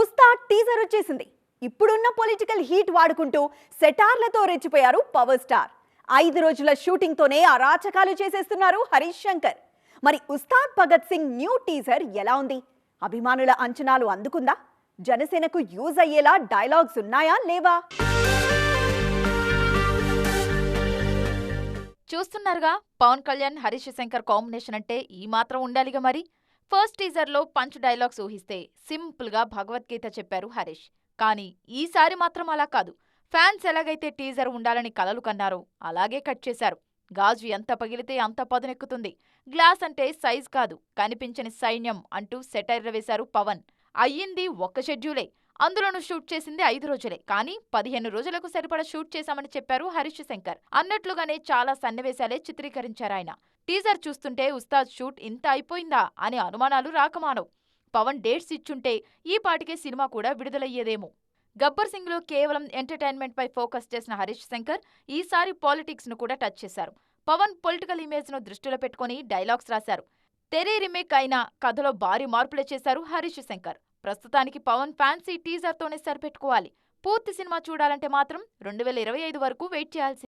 Ustaad teaser వచ్చేసింది. ఇప్పుడున్న political heat వాడుకుంటూ సెటార్లతో రెచ్చిపోయారు పవర్ స్టార్ ఐదు రోజుల షూటింగ్తోనే అరాచకాలు చేసేస్తున్నారు హరీష్ శంకర్. మరి ఉస్తాద్ భగత్ సింగ్ న్యూ టీజర్ ఎలా ఉంది? అభిమానుల అంచనాలు అందుకుందా? జనసేనకు యూజ్ అయ్యేలా డైలాగ్స్ ఉన్నాయా లేవా? చూస్తున్నారుగా పవన్ కళ్యాణ్ హరీష్ శంకర్ కాంబినేషన్ అంటే ఈ మాత్రం ఉండాలిగా మరి. ఫస్ట్ టీజర్లో పంచ్ డైలాగ్స్ ఊహిస్తే సింపుల్గా భగవద్గీత చెప్పారు హరీష్. కానీ ఈసారి మాత్రం అలా కాదు. ఫ్యాన్స్ ఎలాగైతే టీజర్ ఉండాలని కలలు కన్నారో అలాగే కట్ చేశారు. గాజు ఎంత పగిలితే అంత పదునెక్కుతుంది. గ్లాస్ అంటే సైజ్ కాదు. కనిపించని సైన్యం అంటూ సెటైర్ వేశారు పవన్. అయ్యింది ఒక్క షెడ్యూలే. అందులోనూ షూట్ చేసింది ఐదు రోజులే. కానీ పదిహేను రోజులకు సరిపడా షూట్ చేశామని చెప్పారు హరీష్ శంకర్. అన్నట్లుగానే చాలా సన్నివేశాలే చిత్రీకరించారు ఆయన. టీజర్ చూస్తుంటే ఉస్తాద్ షూట్ ఇంత అయిపోయిందా అనే అనుమానాలు రాకమానవు. పవన్ డేట్స్ ఇచ్చుంటే ఈ పాటికే సినిమా కూడా విడుదలయ్యేదేమో. గబ్బర్ సింగ్లో కేవలం ఎంటర్టైన్మెంట్ పై ఫోకస్ చేసిన హరీష్ శంకర్ ఈసారి పాలిటిక్స్ను కూడా టచ్ చేశారు. పవన్ పొలిటికల్ ఇమేజ్ను దృష్టిలో పెట్టుకుని డైలాగ్స్ రాశారు. తెరే రీమేక్ అయిన కథలో భారీ మార్పులే చేశారు హరీష్ శంకర్. ప్రస్తుతానికి పవన్ ఫ్యాన్సీ టీజర్తోనే సరిపెట్టుకోవాలి. పూర్తి సినిమా చూడాలంటే మాత్రం రెండు వేల ఇరవై ఐదు వరకు వెయిట్ చేయాల్సి